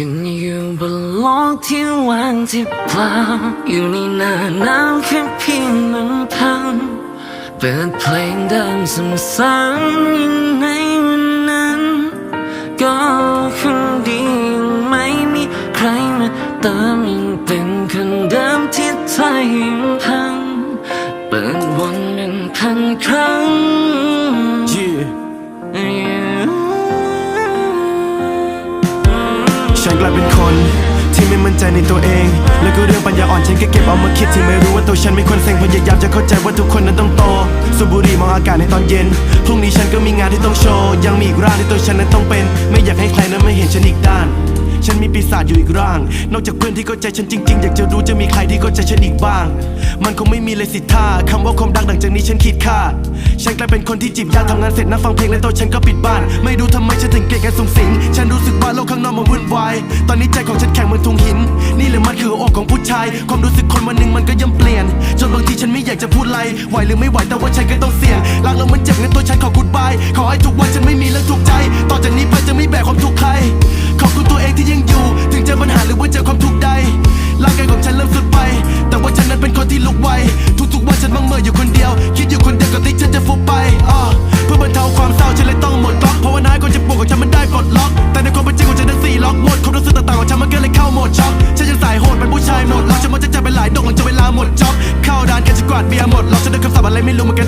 ฉันอยู่บนโลกที่ว่างที่เปล่า อยู่ในหน้านาวแค่เพียงลำพัง เปิดเพลงเดิมซ้ำๆยังในวันนั้น ก็คนดียังไม่มีใครมาเติมยังเป็นคนเดิมที่ใจยังพัง เปิดวนเป็นพันครั้ง ฉันกลายเป็นคน ที่ไม่มั่นใจในตัวเอง แล้วก็เรื่องปัญญาอ่อนฉันก็เก็บเอามาคิดที่ไม่รู้ว่าตัวฉันไม่ควรเซ็งพยายามจะเข้าใจว่าทุกคนนั้นต้องโตสูบบุหรี่มองอากาศในตอนเย็นพรุ่งนี้ฉันก็มีงานที่ต้องโชว์ยังมีอีกร่างที่ตัวฉันนั้นต้องเป็น ไม่อยากให้ใครนั้นไม่เห็นฉันอีกด้านฉันมีปีศาจอยู่อีกร่าง นอกจากเพื่อนที่เข้าใจฉันจริงๆ อยากจะรู้จะมีใครที่เข้าใจฉันอีกบ้าง มันคงไม่มีเลยสิท่าคำว่าความรักหลังจากนี้ฉันคิดค่า ฉันกลายเป็นคนที่จีบยากทำงานเสร็จนั่งฟังเพลงแล้วตัวฉันก็ปิดบ้าน ไม่รู้ทำไมฉันถึงเกลียดการส่ง ตอนนี้ใจของฉันแข็งเหมือนทุงหิน นี่หรือมันคืออกของผู้ชาย ความรู้สึกคนวันหนึ่งมันก็ย่อมเปลี่ยน จนบางทีฉันไม่อยากจะพูดอะไรไหวหรือไม่ไหวแต่ว่าฉันก็ต้องเสี่ยงรักแล้วมันเจ็บงั้นตัวฉันขอกูดบ ดล็อ